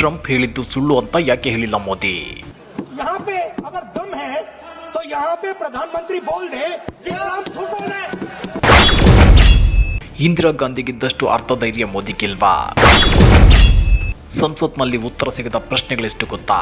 Trump ಹೇಳಿದ್ದು ಸುಳ್ಳು ಅಂತ ಯಾಕೆ ಹೇಳಿಲ್ಲ ಮೋದಿ? ಪ್ರಧಾನಮಂತ್ರಿ ಇಂದಿರಾ ಗಾಂಧಿಗಿದ್ದಷ್ಟು ಅರ್ಥಧೈರ್ಯ ಮೋದಿ ಗೆಲ್ವಾ? ಸಂಸತ್ನಲ್ಲಿ ಉತ್ತರ ಸಿಗದ ಪ್ರಶ್ನೆಗಳೆಷ್ಟು ಗೊತ್ತಾ?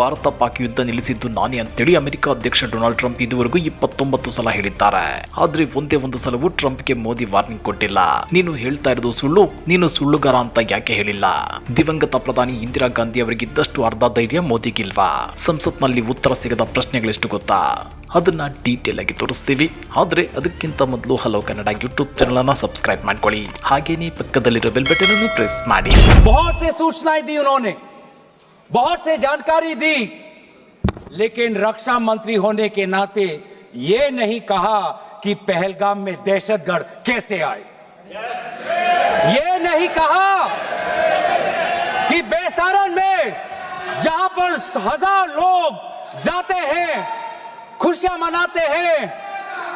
ಭಾರತ ಪಾಕ್ ಯುದ್ಧ ನಿಲ್ಲಿಸಿದ್ದು ನಾನೇ ಅಂತೇಳಿ ಅಮೆರಿಕ ಅಧ್ಯಕ್ಷ ಡೊನಾಲ್ಡ್ ಟ್ರಂಪ್ ಇದುವರೆಗೂ ಇಪ್ಪತ್ತೊಂಬತ್ತು ಸಲ ಹೇಳಿದ್ದಾರೆ. ಆದ್ರೆ ಒಂದೇ ಒಂದು ಸಲವೂ ಟ್ರಂಪ್ಗೆ ಮೋದಿ ವಾರ್ನಿಂಗ್ ಕೊಟ್ಟಿಲ್ಲ. ನೀನು ಹೇಳ್ತಾ ಇರೋದು ಸುಳ್ಳು, ನೀನು ಸುಳ್ಳುಗಾರ ಅಂತ ಯಾಕೆ ಹೇಳಿಲ್ಲ? ದಿವಂಗತ ಪ್ರಧಾನಿ ಇಂದಿರಾ ಗಾಂಧಿ ಅವರಿಗಿದ್ದಷ್ಟು ಅರ್ಧ ಧೈರ್ಯ ಮೋದಿಗಿಲ್ವಾ ಸಂಸತ್ನಲ್ಲಿ ಉತ್ತರ ಸಿಗದ ಪ್ರಶ್ನೆಗಳೆಷ್ಟು ಗೊತ್ತಾ? ಅದನ್ನ ಡೀಟೇಲ್ ಆಗಿ ತೋರಿಸ್ತೀವಿ. ಆದ್ರೆ ಅದಕ್ಕಿಂತ ಮೊದಲು ಹಲೋ ಕನ್ನಡ ಯೂಟ್ಯೂಬ್ ಚಾನಲ್ ಅನ್ನ ಸಬ್ಸ್ಕ್ರೈಬ್ ಮಾಡ್ಕೊಳ್ಳಿ. ಹಾಗೇನೇ ಪಕ್ಕದಲ್ಲಿರೋ ಬೆಲ್ ಬಟನ್ ಅನ್ನು ಪ್ರೆಸ್ ಮಾಡಿ बहुत से जानकारी दी, लेकिन रक्षा मंत्री होने के नाते ये नहीं कहा कि पहलगाम में दहशतगर्द कैसे आए। ये नहीं कहा कि बेसारन में जहाँ पर हज़ार लोग जाते हैं, खुशियाँ मनाते हैं,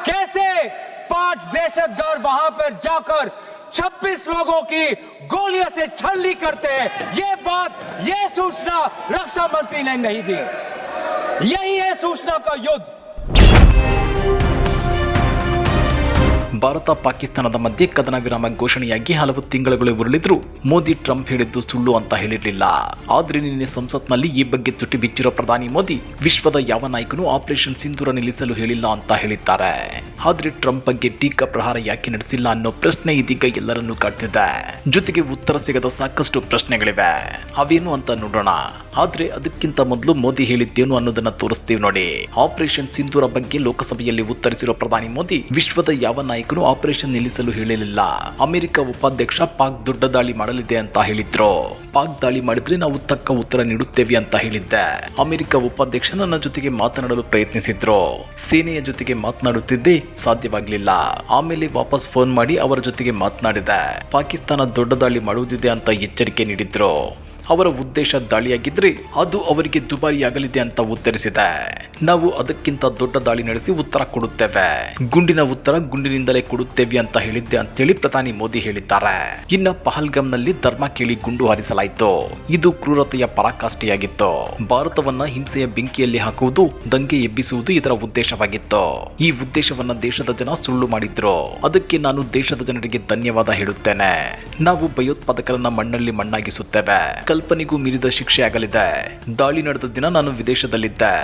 कैसे पाँच दहशतगर्द वहाँ पर जाकर 26 लोगों की गोलियों से छलनी करते हैं। ये बात, ये सूचना रक्षा मंत्री ने नहीं दी। यही है सूचना का युद्ध। ಭಾರತ ಪಾಕಿಸ್ತಾನದ ಮಧ್ಯೆ ಕದನ ವಿರಾಮ ಘೋಷಣೆಯಾಗಿ ಹಲವು ತಿಂಗಳುಗಳು ಉರುಳಿದ್ರು. ಮೋದಿ, ಟ್ರಂಪ್ ಹೇಳಿದ್ದು ಸುಳ್ಳು ಅಂತ ಹೇಳಿರಲಿಲ್ಲ. ಆದ್ರೆ ನಿನ್ನೆ ಸಂಸತ್ನಲ್ಲಿ ಈ ಬಗ್ಗೆ ತುಟಿ ಬಿಚ್ಚಿರೋ ಪ್ರಧಾನಿ ಮೋದಿ, ವಿಶ್ವದ ಯಾವ ನಾಯಕನೂ ಆಪರೇಷನ್ ಸಿಂಧೂರ ನಿಲ್ಲಿಸಲು ಹೇಳಿಲ್ಲ ಅಂತ ಹೇಳಿದ್ದಾರೆ. ಆದ್ರೆ ಟ್ರಂಪ್ ಬಗ್ಗೆ ಟೀಕಾ ಪ್ರಹಾರ ಯಾಕೆ ನಡೆಸಿಲ್ಲ ಅನ್ನೋ ಪ್ರಶ್ನೆ ಇದೀಗ ಎಲ್ಲರನ್ನೂ ಕಾಡ್ತಿದೆ. ಜೊತೆಗೆ ಉತ್ತರ ಸಿಗದ ಸಾಕಷ್ಟು ಪ್ರಶ್ನೆಗಳಿವೆ. ಅವೇನು ಅಂತ ನೋಡೋಣ. ಆದ್ರೆ ಅದಕ್ಕಿಂತ ಮೊದಲು ಮೋದಿ ಹೇಳಿದ್ದೇನು ಅನ್ನೋದನ್ನ ತೋರಿಸ್ತೀವಿ ನೋಡಿ. ಆಪರೇಷನ್ ಸಿಂಧೂರ ಬಗ್ಗೆ ಲೋಕಸಭೆಯಲ್ಲಿ ಉತ್ತರಿಸಿರೋ ಪ್ರಧಾನಿ ಮೋದಿ, ವಿಶ್ವದ ಯಾವ ನಾಯಕನು ಆಪರೇಷನ್ ನಿಲ್ಲಿಸಲು ಹೇಳಲಿಲ್ಲ ಅಮೆರಿಕ ಉಪಾಧ್ಯಕ್ಷ ಪಾಕ್ ದೊಡ್ಡ ದಾಳಿ ಮಾಡಲಿದೆ ಅಂತ ಹೇಳಿದ್ರು. ಪಾಕ್ ದಾಳಿ ಮಾಡಿದ್ರೆ ನಾವು ತಕ್ಕ ಉತ್ತರ ನೀಡುತ್ತೇವೆ ಅಂತ ಹೇಳಿದ್ದೆ. ಅಮೆರಿಕ ಉಪಾಧ್ಯಕ್ಷ ನನ್ನ ಜೊತೆಗೆ ಮಾತನಾಡಲು ಪ್ರಯತ್ನಿಸಿದ್ರು. ಸೇನೆಯ ಜೊತೆಗೆ ಮಾತನಾಡುತ್ತಿದ್ದೆ ಸಾಧ್ಯವಾಗಲಿಲ್ಲ. ಆಮೇಲೆ ವಾಪಸ್ ಫೋನ್ ಮಾಡಿ ಅವರ ಜೊತೆಗೆ ಮಾತನಾಡಿದೆ. ಪಾಕಿಸ್ತಾನ ದೊಡ್ಡ ದಾಳಿ ಮಾಡುವುದಿದೆ ಅಂತ ಎಚ್ಚರಿಕೆ ನೀಡಿದ್ರು. ಅವರ ಉದ್ದೇಶ ದಾಳಿಯಾಗಿದ್ರೆ ಅದು ಅವರಿಗೆ ದುಬಾರಿಯಾಗಲಿದೆ ಅಂತ ಉತ್ತರಿಸಿದೆ. ನಾವು ಅದಕ್ಕಿಂತ ದೊಡ್ಡ ದಾಳಿ ನಡೆಸಿ ಉತ್ತರ ಕೊಡುತ್ತೇವೆ. ಗುಂಡಿನ ಉತ್ತರ ಗುಂಡಿನಿಂದಲೇ ಕೊಡುತ್ತೇವೆ ಅಂತ ಹೇಳಿದ್ದೆ ಅಂತೇಳಿ ಪ್ರಧಾನಿ ಮೋದಿ ಹೇಳಿದ್ದಾರೆ. ಇನ್ನ ಪಹಲ್ಗಾಮ್ನಲ್ಲಿ ಧರ್ಮ ಕೇಳಿ ಗುಂಡು ಹಾರಿಸಲಾಯಿತು. ಇದು ಕ್ರೂರತೆಯ ಪರಾಕಾಷ್ಠೆಯಾಗಿತ್ತು. ಭಾರತವನ್ನ ಹಿಂಸೆಯ ಬೆಂಕಿಯಲ್ಲಿ ಹಾಕುವುದು, ದಂಗೆ ಎಬ್ಬಿಸುವುದು ಇದರ ಉದ್ದೇಶವಾಗಿತ್ತು. ಈ ಉದ್ದೇಶವನ್ನ ದೇಶದ ಜನ ಸುಳ್ಳು ಮಾಡಿದ್ರು. ಅದಕ್ಕೆ ನಾನು ದೇಶದ ಜನರಿಗೆ ಧನ್ಯವಾದ ಹೇಳುತ್ತೇನೆ. ನಾವು ಭಯೋತ್ಪಾದಕರನ್ನ ಮಣ್ಣಲ್ಲಿ ಮಣ್ಣಾಗಿಸುತ್ತೇವೆ. ಕಲ್ಪನೆಗೂ ಮೀರಿದ ಶಿಕ್ಷೆಯಾಗಲಿದೆ ದಾಳಿ ನಡೆದ ದಿನ ನಾನು ವಿದೇಶದಲ್ಲಿದ್ದೆ.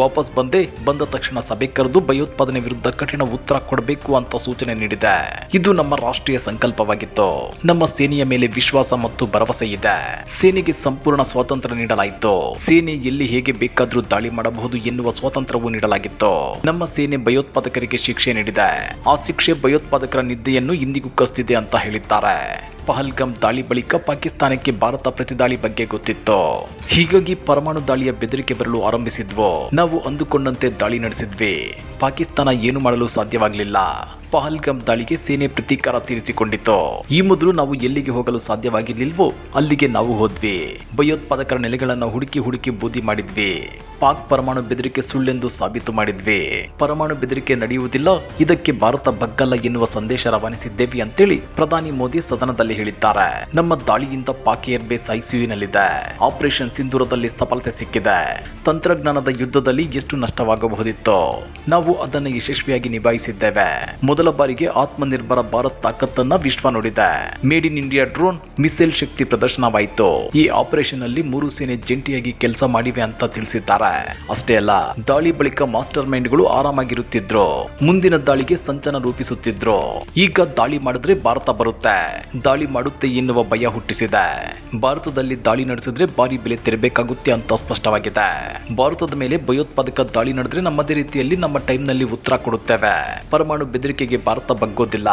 ವಾಪಸ್ ಬಂದೆ, ಬಂದ ತಕ್ಷಣ ಸಭೆ ಕರೆದು ಭಯೋತ್ಪಾದನೆ ವಿರುದ್ಧ ಕಠಿಣ ಉತ್ತರ ಕೊಡಬೇಕು ಅಂತ ಸೂಚನೆ ನೀಡಿದೆ. ಇದು ನಮ್ಮ ರಾಷ್ಟ್ರೀಯ ಸಂಕಲ್ಪವಾಗಿತ್ತು. ನಮ್ಮ ಸೇನೆಯ ಮೇಲೆ ವಿಶ್ವಾಸ ಮತ್ತು ಭರವಸೆ ಇದೆ. ಸೇನೆಗೆ ಸಂಪೂರ್ಣ ಸ್ವಾತಂತ್ರ್ಯ ನೀಡಲಾಯಿತು. ಸೇನೆ ಎಲ್ಲಿ ಹೇಗೆ ಬೇಕಾದ್ರೂ ದಾಳಿ ಮಾಡಬಹುದು ಎನ್ನುವ ಸ್ವಾತಂತ್ರ್ಯವೂ ನೀಡಲಾಗಿತ್ತು. ನಮ್ಮ ಸೇನೆ ಭಯೋತ್ಪಾದಕರಿಗೆ ಶಿಕ್ಷೆ ನೀಡಿದೆ. ಆ ಶಿಕ್ಷೆ ಭಯೋತ್ಪಾದಕರ ನಿದ್ದೆಯನ್ನು ಇಂದಿಗೂ ಕಸ್ತಿದೆ ಅಂತ ಹೇಳಿದ್ದಾರೆ. ಪಹಲ್ಗಂ ದಾಳಿ ಬಳಿಕ ಪಾಕಿಸ್ತಾನಕ್ಕೆ ಭಾರತ ಪ್ರತಿದಾಳಿ ಬಗ್ಗೆ ಗೊತ್ತಿತ್ತು? ಹೀಗಾಗಿ ಪರಮಾಣು ದಾಳಿಯ ಬೆದರಿಕೆ ಬರಲು ಆರಂಭಿಸಿದ್ವು? ನಾವು ಅಂದುಕೊಂಡಂತೆ ದಾಳಿ ನಡೆಸಿದ್ವಿ. ಪಾಕಿಸ್ತಾನ ಏನು ಮಾಡಲು ಸಾಧ್ಯವಾಗಲಿಲ್ಲ. ಪಹಲ್ಗಾಮ್ ದಾಳಿಗೆ ಸೇನೆ ಪ್ರತೀಕಾರ ತೀರಿಸಿಕೊಂಡಿತ್ತು? ಈ ಮೊದಲು ನಾವು ಎಲ್ಲಿಗೆ ಹೋಗಲು ಸಾಧ್ಯವಾಗಿರ್ಲಿಲ್ವೋ? ಅಲ್ಲಿಗೆ ನಾವು ಹೋದ್ವಿ. ಭಯೋತ್ಪಾದಕರ ನೆಲೆಗಳನ್ನು ಹುಡುಕಿ ಹುಡುಕಿ ಬೂದಿ ಮಾಡಿದ್ವಿ. ಪಾಕ್ ಪರಮಾಣು ಬೆದರಿಕೆ ಸುಳ್ಳೆಂದು ಸಾಬೀತು ಮಾಡಿದ್ವಿ. ಪರಮಾಣು ಬೆದರಿಕೆ ನಡೆಯುವುದಿಲ್ಲ, ಇದಕ್ಕೆ ಭಾರತ ಬಗ್ಗಲ್ಲ ಎನ್ನುವ ಸಂದೇಶ ರವಾನಿಸಿದ್ದೇವೆ ಅಂತೇಳಿ ಪ್ರಧಾನಿ ಮೋದಿ ಸದನದಲ್ಲಿ ಹೇಳಿದ್ದಾರೆ. ನಮ್ಮ ದಾಳಿಯಿಂದ ಪಾಕ್ ಏರ್ಬೇಸ್ ಐಸಿಯುನಲ್ಲಿದೆ ಆಪರೇಷನ್ ಸಿಂಧೂರದಲ್ಲಿ ಸಫಲತೆ ಸಿಕ್ಕಿದೆ. ತಂತ್ರಜ್ಞಾನದ ಯುದ್ಧದಲ್ಲಿ ಎಷ್ಟು ನಷ್ಟವಾಗಬಹುದಿತ್ತು, ನಾವು ಅದನ್ನು ಯಶಸ್ವಿಯಾಗಿ ನಿಭಾಯಿಸಿದ್ದೇವೆ. ಮೊದಲ ಬಾರಿಗೆ ಆತ್ಮನಿರ್ಭರ ಭಾರತ್ ತಾಕತ್ತನ್ನ ವಿಶ್ವ ನೋಡಿದೆ. Made in India drone missile ಶಕ್ತಿ ಪ್ರದರ್ಶನವಾಯಿತು. ಈ ಆಪರೇಷನ್ ಅಲ್ಲಿ ಮೂರು ಸೇನೆ ಜಂಟಿಯಾಗಿ ಕೆಲಸ ಮಾಡಿವೆ ಅಂತ ತಿಳಿಸಿದ್ದಾರೆ. ಅಷ್ಟೇ ಅಲ್ಲ, ದಾಳಿ ಬಳಿಕ ಮಾಸ್ಟರ್ ಮೈಂಡ್ಗಳು ಆರಾಮಾಗಿರುತ್ತಿದ್ರು. ಮುಂದಿನ ದಾಳಿಗೆ ಸಂಚನ ರೂಪಿಸುತ್ತಿದ್ರು. ಈಗ ದಾಳಿ ಮಾಡಿದ್ರೆ ಭಾರತ ಬರುತ್ತೆ. ದಾಳಿ ಮಾಡುತ್ತೆ ಎನ್ನುವ ಭಯ ಹುಟ್ಟಿಸಿದೆ. ಭಾರತದಲ್ಲಿ ದಾಳಿ ನಡೆಸಿದ್ರೆ ಭಾರಿ ಬೆಲೆ ತೆರಬೇಕಾಗುತ್ತೆ ಅಂತ ಸ್ಪಷ್ಟವಾಗಿದೆ ಭಾರತದ ಮೇಲೆ ಭಯೋತ್ಪಾದಕ ದಾಳಿ ನಡೆದ್ರೆ ನಮ್ಮದೇ ರೀತಿಯಲ್ಲಿ ನಮ್ಮ ಟೈಮ್ನಲ್ಲಿ ಉತ್ತರ ಕೊಡುತ್ತೇವೆ ಪರಮಾಣು ಬೆದರಿಕೆಗೆ ಭಾರತ ಬಗ್ಗೋದಿಲ್ಲ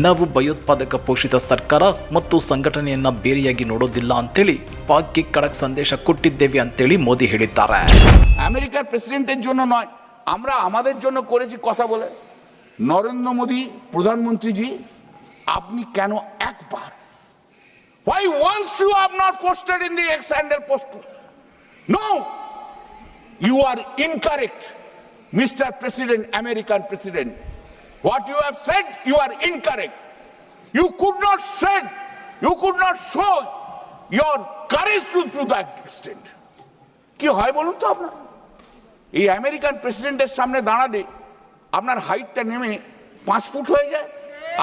ನಾವು ಭಯೋತ್ಪಾದಕ ಪೋಷಿತ ಸರ್ಕಾರ ಮತ್ತು ಸಂಘಟನೆಯನ್ನ ಬೇರೆಯಾಗಿ ನೋಡೋದಿಲ್ಲ ಅಂತೇಳಿ ಪಾಕ್ಗೆ ಖಡಕ್ ಸಂದೇಶ ಕೊಟ್ಟಿದ್ದೇವೆ ಅಂತೇಳಿ ಮೋದಿ ಹೇಳಿದ್ದಾರೆ আমেরিকার প্রেসিডেন্টের জন্য নয় আমরা আমাদের জন্য করেছি কথা বলে নরেন্দ্র মোদী প্রধানমন্ত্রীজি আপনি কেন একবার Why once you have not posted in the X handle post? No, you are incorrect, Mr. President, American President. What you have said, you are incorrect. You could not shed, you could not show your courage to, to that extent. কি হয় বলুন তো আপনার এই American প্রেসিডেন্টের সামনে দাঁড়ালে আপনার হাইটটা নেমে পাঁচ ফুট হয়ে যায়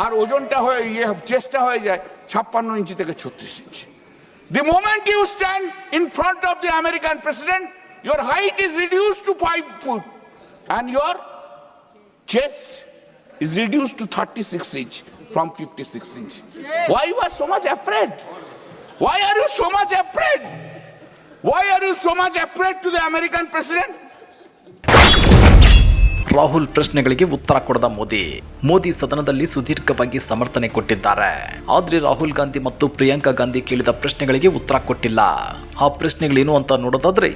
আর ওজনটা হয়ে ইয়ে চেষ্টা হয়ে যায় ছাপ্পান্ন ইঞ্চি থেকে ছত্রিশ ইঞ্চি The moment you stand in front of the American president, your height is reduced to five foot and your chest is reduced to 36 inch from 56 inch. Why you are so much afraid? Why are you so much afraid? Why are you so much afraid to the American president? Rahul ಪ್ರಶ್ನೆಗಳಿಗೆ ಉತ್ತರ ಕೊಡದ ಮೋದಿ. ಮೋದಿ ಸದನದಲ್ಲಿ ಸುದೀರ್ಘವಾಗಿ ಸಮರ್ಥನೆ ಕೊಟ್ಟಿದ್ದಾರೆ. ಆದ್ರೆ ರಾಹುಲ್ ಗಾಂಧಿ ಮತ್ತು ಪ್ರಿಯಾಂಕಾ ಗಾಂಧಿ ಕೇಳಿದ ಪ್ರಶ್ನೆಗಳಿಗೆ ಉತ್ತರ ಕೊಟ್ಟಿಲ್ಲ. ಆ ಪ್ರಶ್ನೆಗಳೇನು ಅಂತ ನೋಡೋದಾದ್ರೆ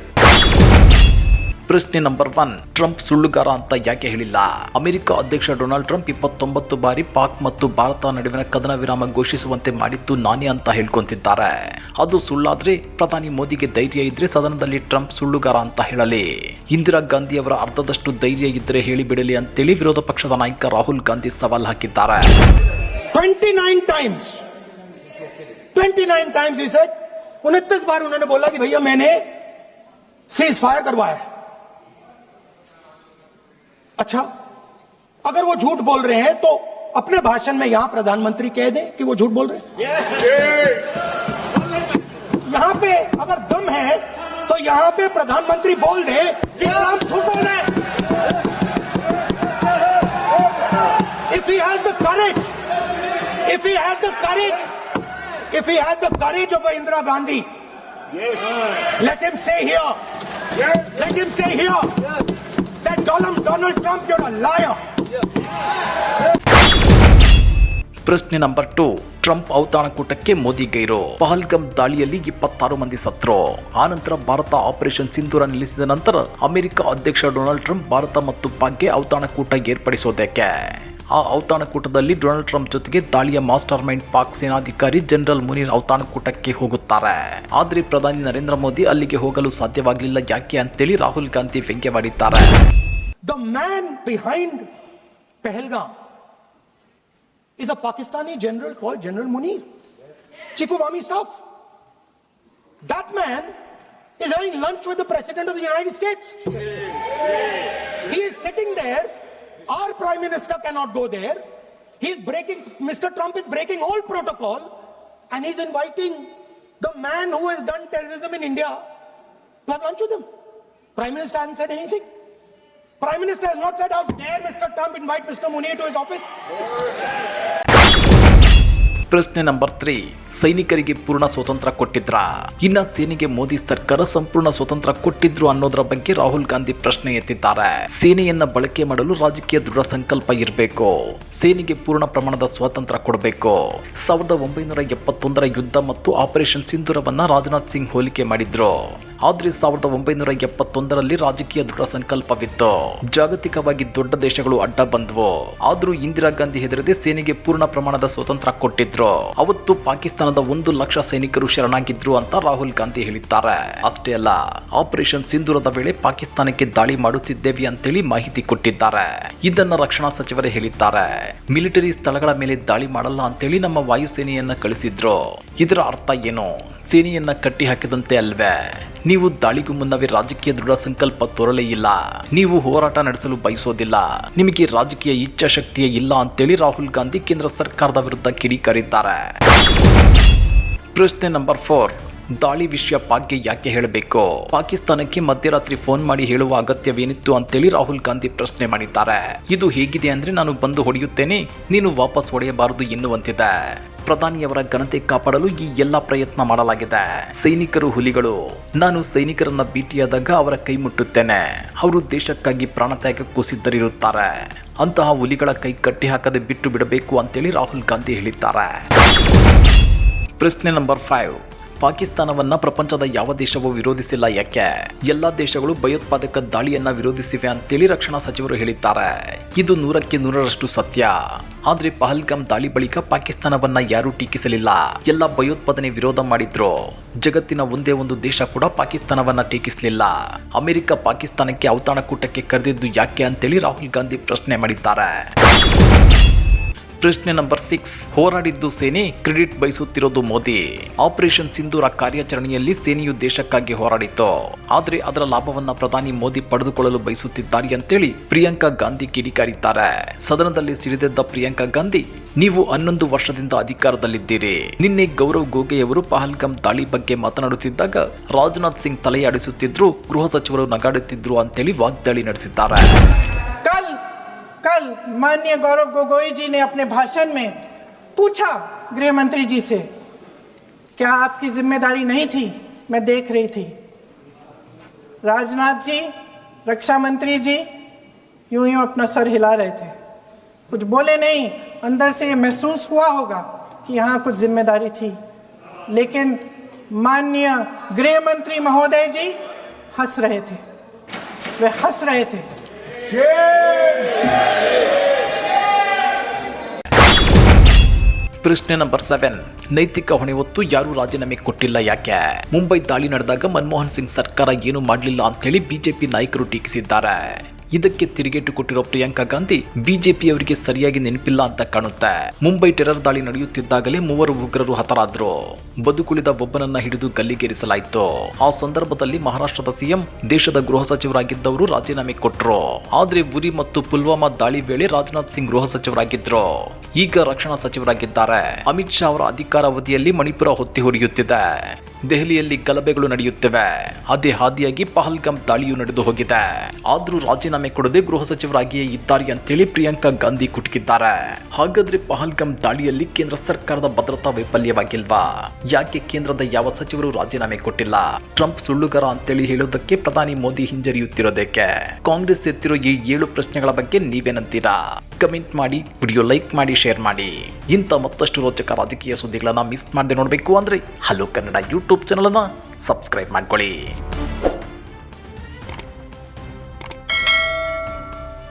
ಪ್ರಶ್ನೆ ನಂಬರ್ ಒನ್ ಟ್ರಂಪ್ ಸುಳ್ಳುಗಾರ ಅಂತ ಯಾಕೆ ಹೇಳಿಲ್ಲ ಅಮೆರಿಕ ಅಧ್ಯಕ್ಷ ಡೊನಾಲ್ಡ್ ಟ್ರಂಪ್ ಇಪ್ಪತ್ತೊಂಬತ್ತು ಬಾರಿ ಪಾಕ್ ಮತ್ತು ಭಾರತ ನಡುವಿನ ಕದನ ವಿರಾಮ ಘೋಷಿಸುವಂತೆ ಮಾಡಿದ್ದು ನಾನೇ ಅಂತ ಹೇಳ್ಕೊಂತಿದ್ದಾರೆ ಅದು ಸುಳ್ಳಾದ್ರೆ ಪ್ರಧಾನಿ ಮೋದಿಗೆ ಧೈರ್ಯ ಇದ್ರೆ ಸದನದಲ್ಲಿ ಟ್ರಂಪ್ ಸುಳ್ಳುಗಾರ ಅಂತ ಹೇಳಲಿ ಇಂದಿರಾ ಗಾಂಧಿ ಅವರ ಅರ್ಧದಷ್ಟು ಧೈರ್ಯ ಇದ್ರೆ ಹೇಳಿಬಿಡಲಿ ಅಂತೇಳಿ ವಿರೋಧ ಪಕ್ಷದ ನಾಯಕ ರಾಹುಲ್ ಗಾಂಧಿ ಸವಾಲ್ ಹಾಕಿದ್ದಾರೆ 29 टाइम्स 29 टाइम्स ही सेड उनतीस बार उन्होंने बोला कि भैया मैंने सीज फायर करवाया है। अच्छा अगर वो झूठ बोल रहे हैं तो अपने भाषण में यहाँ प्रधानमंत्री कह दें कि वो झूठ बोल रहे हैं। यहाँ पे अगर दम है तो यहाँ पे प्रधानमंत्री बोल दे कि आप झूठ बोल रहे हैं। If he has the courage if he has the courage if he has the courage of Indira Gandhi let him say here let him say here Donald, Trump, you're a liar. ಪ್ರಶ್ನೆ number two. Trump ಔತಣಕೂಟಕ್ಕೆ ಮೋದಿ ಗೈರು. ಪಹಲ್ಗಮ್ ದಾಳಿಯಲ್ಲಿ ಇಪ್ಪತ್ತಾರು ಮಂದಿ ಸತ್ರು. ಆನಂತರ Bharat operation ಸಿಂಧೂರ ನಿಲ್ಲಿಸಿದ ನಂತರ ಅಮೆರಿಕ ಅಧ್ಯಕ್ಷ ಡೊನಾಲ್ಡ್ ಟ್ರಂಪ್ ಭಾರತ ಮತ್ತು ಪಾಕ್ಗೆ ಔತಣಕೂಟ ಏರ್ಪಡಿಸೋದಕ್ಕೆ. ಆ ಔತಣಕೂಟದಲ್ಲಿ ಡೊನಾಲ್ಡ್ ಟ್ರಂಪ್ ಜೊತೆಗೆ ದಾಳಿಯ ಮಾಸ್ಟರ್ ಮೈಂಡ್ ಪಾಕ್ ಸೇನಾಧಿಕಾರಿ ಜನರಲ್ ಮುನೀರ್ ಔತಣಕೂಟಕ್ಕೆ ಹೋಗುತ್ತಾರೆ. ಆದ್ರೆ ಪ್ರಧಾನಿ ನರೇಂದ್ರ ಮೋದಿ ಅಲ್ಲಿಗೆ ಹೋಗಲು ಸಾಧ್ಯವಾಗಲಿಲ್ಲ ಯಾಕೆ ಅಂತೇಳಿ ರಾಹುಲ್ ಗಾಂಧಿ ವ್ಯಂಗ್ಯವಾಡಿದ್ದಾರೆ. The man behind Pahalgam is a Pakistani general called General Munir, Chief of Army Staff. That man is having lunch with the President of the United States. He is sitting there. Our Prime Minister cannot go there. He's breaking, Mr. Trump is breaking all protocol and he's inviting the man who has done terrorism in India to have lunch with him. Prime Minister hasn't said anything. Prime Minister has not said how dare Mr. Trump invite Mr. Munir to his office. ಪ್ರಶ್ನೆ number three ಸೈನಿಕರಿಗೆ ಪೂರ್ಣ ಸ್ವಾತಂತ್ರ್ಯ ಕೊಟ್ಟಿದ್ರ ಇನ್ನ ಸೇನೆಗೆ ಮೋದಿ ಸರ್ಕಾರ ಸಂಪೂರ್ಣ ಸ್ವಾತಂತ್ರ್ಯ ಕೊಟ್ಟಿದ್ರು ಅನ್ನೋದರ ಬಗ್ಗೆ ರಾಹುಲ್ ಗಾಂಧಿ ಪ್ರಶ್ನೆ ಎತ್ತಿದ್ದಾರೆ ಸೇನೆಯನ್ನ ಬಳಕೆ ಮಾಡಲು ರಾಜಕೀಯ ದೃಢ ಸಂಕಲ್ಪ ಇರಬೇಕು ಸೇನೆಗೆ ಪೂರ್ಣ ಪ್ರಮಾಣದ ಸ್ವಾತಂತ್ರ್ಯ ಕೊಡಬೇಕು ಸಾವಿರದ ಒಂಬೈನೂರ ಎಪ್ಪತ್ತೊಂದರ ಯುದ್ಧ ಮತ್ತು ಆಪರೇಷನ್ ಸಿಂಧೂರವನ್ನ ರಾಜನಾಥ್ ಸಿಂಗ್ ಹೋಲಿಕೆ ಮಾಡಿದ್ರು ಆದ್ರೆ ಸಾವಿರದ ಒಂಬೈನೂರ ಎಪ್ಪತ್ತೊಂದರಲ್ಲಿ ರಾಜಕೀಯ ದೃಢ ಸಂಕಲ್ಪವಿತ್ತು. ಜಾಗತಿಕವಾಗಿ ದೊಡ್ಡ ದೇಶಗಳು ಅಡ್ಡ ಬಂದವು. ಆದರೂ ಇಂದಿರಾ ಗಾಂಧಿ ಹೆದರದೆ ಸೇನೆಗೆ ಪೂರ್ಣ ಪ್ರಮಾಣದ ಸ್ವತಂತ್ರ ಕೊಟ್ಟಿದ್ರು. ಅವತ್ತು ಪಾಕಿಸ್ತಾನದ ಒಂದು ಲಕ್ಷ ಸೈನಿಕರು ಶರಣಾಗಿದ್ರು ಅಂತ ರಾಹುಲ್ ಗಾಂಧಿ ಹೇಳಿದ್ದಾರೆ. ಅಷ್ಟೇ ಅಲ್ಲ, ಆಪರೇಷನ್ ಸಿಂಧೂರದ ವೇಳೆ ಪಾಕಿಸ್ತಾನಕ್ಕೆ ದಾಳಿ ಮಾಡುತ್ತಿದ್ದೇವೆ ಅಂತೇಳಿ ಮಾಹಿತಿ ಕೊಟ್ಟಿದ್ದಾರೆ. ಇದನ್ನ ರಕ್ಷಣಾ ಸಚಿವರೇ ಹೇಳಿದ್ದಾರೆ. ಮಿಲಿಟರಿ ಸ್ಥಳಗಳ ಮೇಲೆ ದಾಳಿ ಮಾಡಲ್ಲ ಅಂತೇಳಿ ನಮ್ಮ ವಾಯುಸೇನೆಯನ್ನ ಕಳಿಸಿದ್ರು. ಇದರ ಅರ್ಥ ಏನು? ಸೇನೆಯನ್ನ ಕಟ್ಟಿ ಹಾಕಿದಂತೆ ಅಲ್ವೇ? ನೀವು ದಾಳಿಗೂ ಮುನ್ನವೇ ರಾಜಕೀಯ ದೃಢ ಸಂಕಲ್ಪ ತೋರಲೇ ಇಲ್ಲ. ನೀವು ಹೋರಾಟ ನಡೆಸಲು ಬಯಸೋದಿಲ್ಲ. ನಿಮಗೆ ರಾಜಕೀಯ ಇಚ್ಛಾಶಕ್ತಿಯೇ ಇಲ್ಲ ಅಂತೇಳಿ ರಾಹುಲ್ ಗಾಂಧಿ ಕೇಂದ್ರ ಸರ್ಕಾರದ ವಿರುದ್ಧ ಕಿಡಿಕಾರಿದ್ದಾರೆ. ಪ್ರಶ್ನೆ ನಂಬರ್ ಫೋರ್. ದಾಳಿ ವಿಷಯ ಪಾಕ್ಗೆ ಯಾಕೆ ಹೇಳಬೇಕು? ಪಾಕಿಸ್ತಾನಕ್ಕೆ ಮಧ್ಯರಾತ್ರಿ ಫೋನ್ ಮಾಡಿ ಹೇಳುವ ಅಗತ್ಯವೇನಿತ್ತು ಅಂತೇಳಿ ರಾಹುಲ್ ಗಾಂಧಿ ಪ್ರಶ್ನೆ ಮಾಡಿದ್ದಾರೆ. ಇದು ಹೇಗಿದೆ ಅಂದ್ರೆ ನಾನು ಬಂದು ಹೊಡೆಯುತ್ತೇನೆ, ನೀನು ವಾಪಸ್ ಹೊಡೆಯಬಾರದು ಎನ್ನುವಂತಿದೆ. ಪ್ರಧಾನಿಯವರ ಘನತೆ ಕಾಪಾಡಲು ಈ ಎಲ್ಲ ಪ್ರಯತ್ನ ಮಾಡಲಾಗಿದೆ. ಸೈನಿಕರು ಹುಲಿಗಳು. ನಾನು ಸೈನಿಕರನ್ನ ಭೇಟಿಯಾದಾಗ ಅವರ ಕೈ ಮುಟ್ಟುತ್ತೇನೆ. ಅವರು ದೇಶಕ್ಕಾಗಿ ಪ್ರಾಣತ್ಯಾಗಕ್ಕೂ ಸಿದ್ಧರಿರುತ್ತಾರೆ ಅಂತಹ ಹುಲಿಗಳ ಕೈ ಕಟ್ಟಿ ಹಾಕದೆ ಬಿಟ್ಟು ಬಿಡಬೇಕು ಅಂತೇಳಿ ರಾಹುಲ್ ಗಾಂಧಿ ಹೇಳಿದ್ದಾರೆ. ಪ್ರಶ್ನೆ ನಂಬರ್ ಫೈವ್ ಪಾಕಿಸ್ತಾನವನ್ನ ಪ್ರಪಂಚದ ಯಾವ ದೇಶವೂ ವಿರೋಧಿಸಿಲ್ಲ ಯಾಕೆ? ಎಲ್ಲಾ ದೇಶಗಳು ಭಯೋತ್ಪಾದಕ ದಾಳಿಯನ್ನ ವಿರೋಧಿಸಿವೆ ಅಂತೇಳಿ ರಕ್ಷಣಾ ಸಚಿವರು ಹೇಳಿದ್ದಾರೆ. ಇದು ನೂರಕ್ಕೆ ನೂರರಷ್ಟು ಸತ್ಯ. ಆದ್ರೆ ಪಹಲ್ಗಾಮ್ ದಾಳಿ ಬಳಿಕ ಪಾಕಿಸ್ತಾನವನ್ನ ಯಾರೂ ಟೀಕಿಸಲಿಲ್ಲ. ಎಲ್ಲ ಭಯೋತ್ಪಾದನೆ ವಿರೋಧ ಮಾಡಿದ್ರು. ಜಗತ್ತಿನ ಒಂದೇ ಒಂದು ದೇಶ ಕೂಡ ಪಾಕಿಸ್ತಾನವನ್ನ ಟೀಕಿಸಲಿಲ್ಲ. ಅಮೆರಿಕ ಪಾಕಿಸ್ತಾನಕ್ಕೆ ಔತಣಕೂಟಕ್ಕೆ ಕರೆದಿದ್ದು ಯಾಕೆ ಅಂತೇಳಿ ರಾಹುಲ್ ಗಾಂಧಿ ಪ್ರಶ್ನೆ ಮಾಡಿದ್ದಾರೆ. ಪ್ರಶ್ನೆ ನಂಬರ್ ಸಿಕ್ಸ್. ಹೋರಾಡಿದ್ದು ಸೇನೆ ಕ್ರೆಡಿಟ್ ಬಯಸುತ್ತಿರೋದು ಮೋದಿ. ಆಪರೇಷನ್ ಸಿಂಧೂರ ಕಾರ್ಯಾಚರಣೆಯಲ್ಲಿ ಸೇನೆಯು ದೇಶಕ್ಕಾಗಿ ಹೋರಾಡಿತ್ತು. ಆದರೆ ಅದರ ಲಾಭವನ್ನ ಪ್ರಧಾನಿ ಮೋದಿ ಪಡೆದುಕೊಳ್ಳಲು ಬಯಸುತ್ತಿದ್ದಾರೆ ಅಂತೇಳಿ ಪ್ರಿಯಾಂಕಾ ಗಾಂಧಿ ಕಿಡಿಕಾರಿದ್ದಾರೆ. ಸದನದಲ್ಲಿ ಸಿಡಿದೆದ್ದ ಪ್ರಿಯಾಂಕಾ ಗಾಂಧಿ, ನೀವು ಹನ್ನೊಂದು ವರ್ಷದಿಂದ ಅಧಿಕಾರದಲ್ಲಿದ್ದೀರಿ. ನಿನ್ನೆ ಗೌರವ್ ಗೋಗೆಯವರು ಪಹಲ್ಗಂ ದಾಳಿ ಬಗ್ಗೆ ಮಾತನಾಡುತ್ತಿದ್ದಾಗ ರಾಜನಾಥ್ ಸಿಂಗ್ ತಲೆಯಾಡಿಸುತ್ತಿದ್ರು, ಗೃಹ ಸಚಿವರು ನಗಾಡುತ್ತಿದ್ರು ಅಂತೇಳಿ ವಾಗ್ದಾಳಿ ನಡೆಸಿದ್ದಾರೆ. माननीय गौरव गोगोई जी ने अपने भाषण में पूछा गृह मंत्री जी से, क्या आपकी ज़िम्मेदारी नहीं थी? मैं देख रही थी। राजनाथ जी, रक्षा मंत्री जी, यूँ यूँ अपना सर हिला रहे थे। कुछ बोले नहीं, अंदर से ये महसूस हुआ होगा कि यहाँ कुछ ज़िम्मेदारी थी। लेकिन माननीय गृह मंत्री महोदय जी हंस रहे थे। वे हंस रहे थे। ಪ್ರಶ್ನೆ ನಂಬರ್ ಸೆವೆನ್ ನೈತಿಕ ಹೊಣೆ ಹೊತ್ತು ಯಾರೂ ರಾಜೀನಾಮೆ ಕೊಟ್ಟಿಲ್ಲ ಯಾಕೆ? ಮುಂಬೈ ದಾಳಿ ನಡೆದಾಗ ಮನಮೋಹನ್ ಸಿಂಗ್ ಸರ್ಕಾರ ಏನು ಮಾಡಲಿಲ್ಲ ಅಂತೇಳಿ ಬಿಜೆಪಿ ನಾಯಕರು ಟೀಕಿಸಿದ್ದಾರೆ. ಇದಕ್ಕೆ ತಿರುಗೇಟು ಕೊಟ್ಟಿರೋ ಪ್ರಿಯಾಂಕಾ ಗಾಂಧಿ ಬಿಜೆಪಿ ಅವರಿಗೆ ಸರಿಯಾಗಿ ನೆನಪಿಲ್ಲ ಅಂತ ಕಾಣುತ್ತೆ. ಮುಂಬೈ ಟೆರರ್ ದಾಳಿ ನಡೆಯುತ್ತಿದ್ದಾಗಲೇ ಮೂವರು ಉಗ್ರರು ಹತರಾದ್ರು. ಬದುಕುಳಿದ ಒಬ್ಬನನ್ನ ಹಿಡಿದು ಗಲ್ಲಿಗೇರಿಸಲಾಯಿತು. ಆ ಸಂದರ್ಭದಲ್ಲಿ ಮಹಾರಾಷ್ಟ್ರದ ಸಿಎಂ, ದೇಶದ ಗೃಹ ಸಚಿವರಾಗಿದ್ದವರು ರಾಜೀನಾಮೆ ಕೊಟ್ರು. ಆದ್ರೆ ಉರಿ ಮತ್ತು ಪುಲ್ವಾಮಾ ದಾಳಿ ವೇಳೆ ರಾಜನಾಥ್ ಸಿಂಗ್ ಗೃಹ ಸಚಿವರಾಗಿದ್ರು. ಈಗ ರಕ್ಷಣಾ ಸಚಿವರಾಗಿದ್ದಾರೆ. ಅಮಿತ್ ಶಾ ಅವರ ಅಧಿಕಾರಾವಧಿಯಲ್ಲಿ ಮಣಿಪುರ ಹೊತ್ತಿ ಹೊರಿಯುತ್ತಿದೆ ದೆಹಲಿಯಲ್ಲಿ ಗಲಭೆಗಳು ನಡೆಯುತ್ತಿವೆ. ಅದೇ ಹಾದಿಯಾಗಿ ಪಹಲ್ಗಾಮ್ ದಾಳಿಯು ನಡೆದು ಹೋಗಿದೆ. ಆದ್ರೂ ರಾಜೀನಾಮೆ ಕೊಡದೆ ಗೃಹ ಸಚಿವರಾಗಿಯೇ ಇದ್ದಾರೆ ಅಂತೇಳಿ ಪ್ರಿಯಾಂಕಾ ಗಾಂಧಿ ಕುಟುಕಿದ್ದಾರೆ. ಹಾಗಾದ್ರೆ ಪಹಲ್ಗಂ ದಾಳಿಯಲ್ಲಿ ಕೇಂದ್ರ ಸರ್ಕಾರದ ಭದ್ರತಾ ವೈಫಲ್ಯವಾಗಿಲ್ವಾ? ಯಾಕೆ ಕೇಂದ್ರದ ಯಾವ ಸಚಿವರು ರಾಜೀನಾಮೆ ಕೊಟ್ಟಿಲ್ಲ? ಟ್ರಂಪ್ ಸುಳ್ಳುಗಾರ ಅಂತೇಳಿ ಹೇಳೋದಕ್ಕೆ ಪ್ರಧಾನಿ ಮೋದಿ ಹಿಂಜರಿಯುತ್ತಿರೋದಕ್ಕೆ ಕಾಂಗ್ರೆಸ್ ಎತ್ತಿರೋ ಈ ಏಳು ಪ್ರಶ್ನೆಗಳ ಬಗ್ಗೆ ನೀವೇನಂತೀರಾ? ಕಮೆಂಟ್ ಮಾಡಿ, ವಿಡಿಯೋ ಲೈಕ್ ಮಾಡಿ, ಶೇರ್ ಮಾಡಿ. ಇಂಥ ಮತ್ತಷ್ಟು ರೋಚಕ ರಾಜಕೀಯ ಸುದ್ದಿಗಳನ್ನ ಮಿಸ್ ಮಾಡದೆ ನೋಡಬೇಕು ಅಂದ್ರೆ ಹಲೋ ಕನ್ನಡ ಯೂಟ್ಯೂಬ್ ಚಾನಲನ್ನು ಸಬ್ಸ್ಕ್ರೈಬ್ ಮಾಡ್ಕೊಳ್ಳಿ.